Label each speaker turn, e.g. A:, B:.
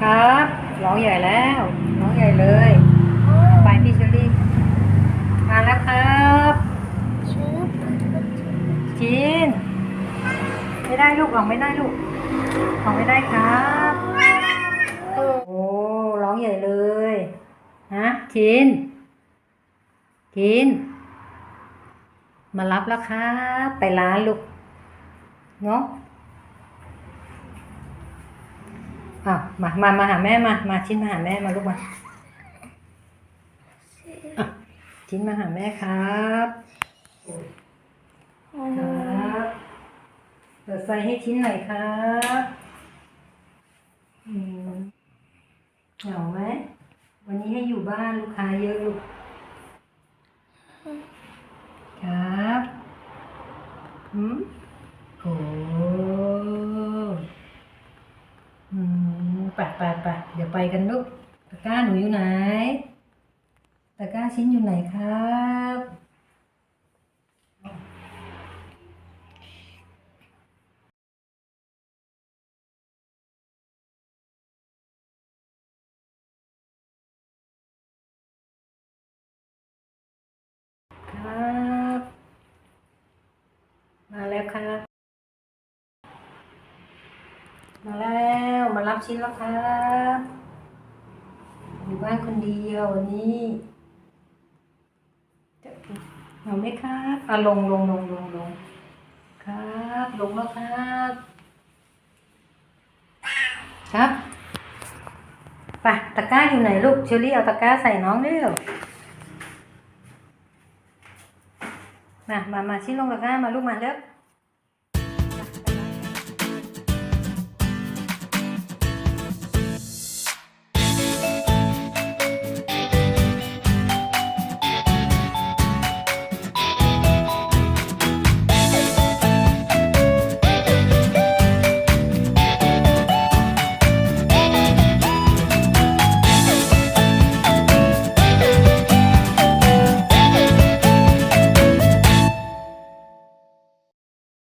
A: ครับร้องใหญ่แล้วร้องใหญ่เลยไปพี่เชอรี่มาแล้วครับจีนไม่ได้ลูกออกไม่ได้ลูกออกไม่ได้ครับโอ้ร้องใหญ่เลยฮะจีนจีนมารับแล้วครับไปร้านลูกเนาะ อะมามามาหาแม่มา มาชิ้นมาหาแม่มาลูกมาอะชิ้นมาหาแม่ครับครับเปิดไฟให้ชิ้นหน่อยครับเหงาไหมวันนี้ให้อยู่บ้านลูกค้าเยอะลูกครับอืมโอ้ ไปไปไปเดี๋ยวไปกันลูกตะกร้าหนูอยู่ไหน ตะกร้าชิ้นอยู่ไหนครับครับมาแล้วครับ มาแล้ว รับชิ้นแล้วครับอยู่บ้านคนเดียววันนี้เอาไหมครับอะลงลงลงลงลงครับ ลงแล้วครับ ครับไปตะกร้าอยู่ไหนลูกเชอรี่เอาตะกร้าใส่น้องเร็วมามามาชิ้นลงตะกร้ามาลูกมาเร็ว